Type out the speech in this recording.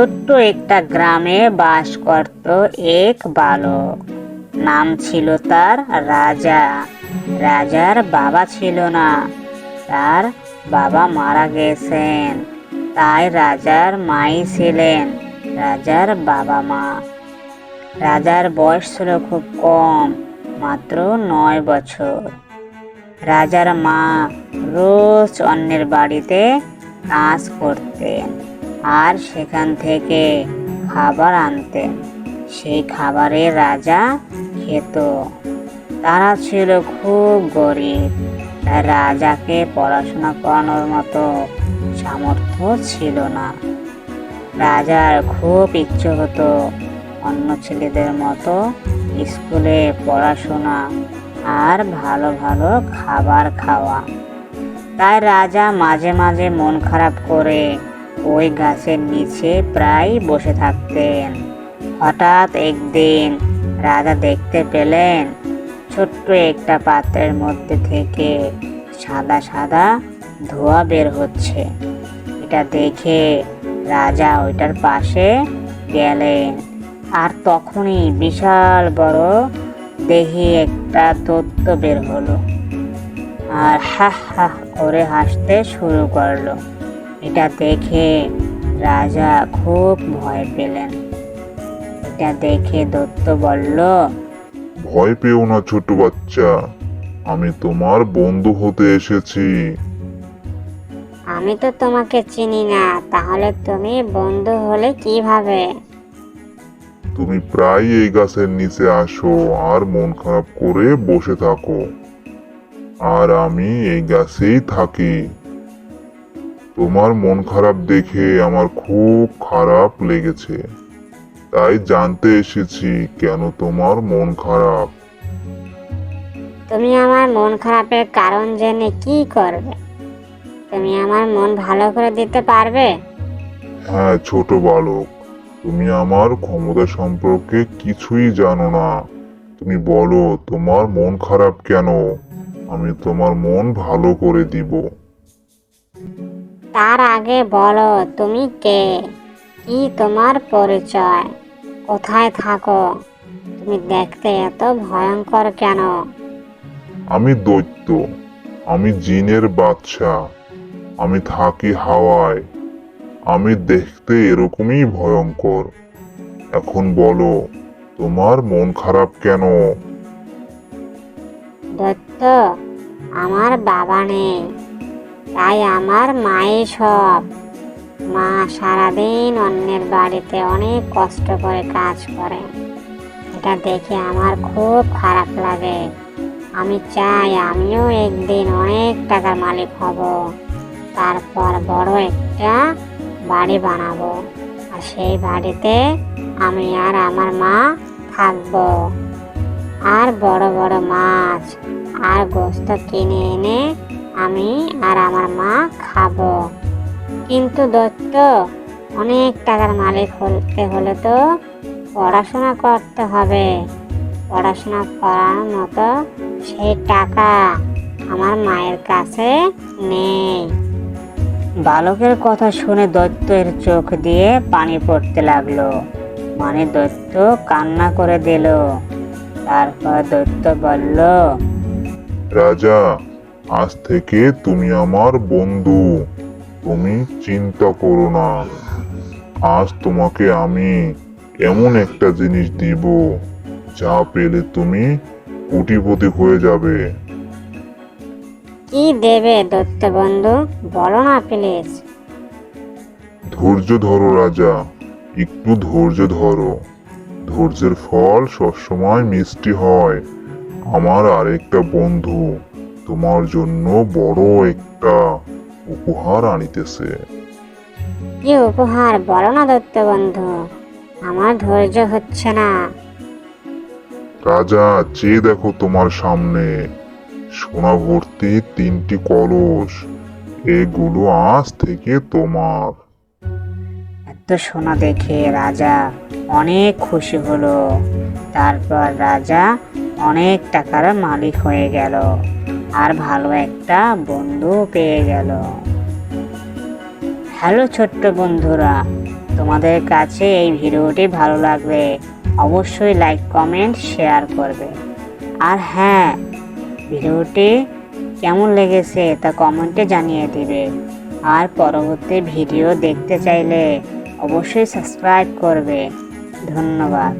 ছোট্ট একটা গ্রামে বাস করত এক বালক। নাম ছিল তার রাজা। রাজার বাবা ছিল না। তার বাবা মারা গেছেন। তাই রাজার মাই ছিলেন রাজার বাবা মা। রাজার বয়স ছিল খুব কম, মাত্র নয় বছর। রাজার মা রোজ অন্যের বাড়িতে কাজ করতেন। আর সেখান থেকে খাবার আনতেন সেই খাবারে রাজা খেত। তারা ছিল খুব গরিব। রাজাকে পড়াশোনা করানোর মতো সামর্থ্য ছিল না। রাজার খুব ইচ্ছে হতো অন্য ছেলেদের মতো স্কুলে পড়াশোনা আর ভালো ভালো খাবার খাওয়া। তাই রাজা মাঝে মাঝে মন খারাপ করে ওই গাছের নিচে প্রায় বসে থাকতেন। হঠাৎ একদিন রাজা দেখতে পেলেন, ছোট্ট একটা পাত্রের মধ্যে থেকে সাদা সাদা ধোঁয়া বের হচ্ছে। এটা দেখে রাজা ওইটার পাশে গেলেন। আর তখনই বিশাল বড় দেহি একটা দত্ত বের হলো। আর হা হা করে হাসতে শুরু করল। এটা দেখে রাজা খুব ভয় পেলেন। এটা দেখে দত্ত বলল ভয় পেও না ছোট বাচ্চা আমি তোমার বন্ধু হতে এসেছি। আমি তো তোমাকে চিনি না তাহলে তুমি বন্ধু হলে কীভাবে? তুমি প্রায় এই গাছের নিচে আসো আর মন খারাপ করে বসে থাকো। আর আমি এই গাছেই থাকি। তোমার মন খারাপ দেখে আমার খুব খারাপ লেগেছে। তাই জানতে এসেছি কেন তোমার মন খারাপ। তুমি আমার মন খারাপের কারণ জেনে কি করবে? তুমি আমার মন ভালো করে দিতে পারবে? হ্যাঁ ছোট বালক তুমি আমার ক্ষমতা সম্পর্কে কিছুই জানো না। তুমি বলো তোমার মন খারাপ কেন? আমি তোমার মন ভালো করে দিব। তার আগে বলো তুমি কে? কি তোমার পরিচয়? কোথায় থাকো? তুমি দেখতে এত ভয়ঙ্কর কেন? আমি দৈত্য আমি জিনের বাদশা আমি থাকি হাওয়ায় আমি দেখতে এরকমই ভয়ঙ্কর। এখন বলো তোমার মন খারাপ কেন? দত্ত আমার বাবা নেই। তাই আমার মাই সব। মা সারাদিন অন্যের বাড়িতে অনেক কষ্ট করে কাজ করে। এটা দেখে আমার খুব খারাপ লাগে। আমি চাই আমিও একদিন অনেক টাকার মালিক হব। তারপর বড় একটা বাড়ি বানাবো। আর সেই বাড়িতে আমি আর আমার মা থাকব। আর বড় বড় মাছ আর গোস্ত কিনে এনে আমি আর আমার মা খাব। কিন্তু দত্ত, অনেক টাকার মালিক হতে হলে তো পড়াশোনা করতে হবে। পড়াশোনা করার মতো সেই টাকা আমার মায়ের কাছে নেই। বালকের কথা শুনে দৈত্যের চোখ দিয়ে পানি পড়তে লাগল। মানে দৈত্য কান্না করে দিল। তারপর দৈত্য বলল, রাজা আজ থেকে তুমি আমার বন্ধু। তুমি চিন্তা করো না। আজ তোমাকে আমি এমন একটা জিনিস দিব যা পেলে তুমি কোটিপতি হয়ে যাবে। কি দেবে দত্ত বন্ধু? বলো না প্লিজ। ধৈর্য ধরো রাজা একটু ধৈর্য ধরো। ধৈর্যের ফল সবসময় মিষ্টি হয়। আমার আরেকটা বন্ধু। তোমার জন্য বড় একটা উপহার আনিতেছে। কি উপহার? বলো না দত্ত বন্ধু আমার ধৈর্য হচ্ছে না। রাজা চেয়ে দেখো তোমার সামনে। সোনা ভর্তি তিনটি কলস এগুলো আজ থেকে তোমার। এত সোনা দেখে রাজা অনেক খুশি হলো। তারপর রাজা অনেক টাকার মালিক হয়ে গেল। আর ভালো একটা বন্ধু পেয়ে গেল। হ্যালো ছোট্ট বন্ধুরা, তোমাদের কাছে এই ভিডিওটি ভালো লাগবে অবশ্যই লাইক কমেন্ট শেয়ার করবে। আর হ্যাঁ ভিডিওটি কেমন লেগেছে তা কমেন্টে জানিয়ে দিবে। আর পরবর্তী ভিডিও দেখতে চাইলে অবশ্যই সাবস্ক্রাইব করবে। ধন্যবাদ।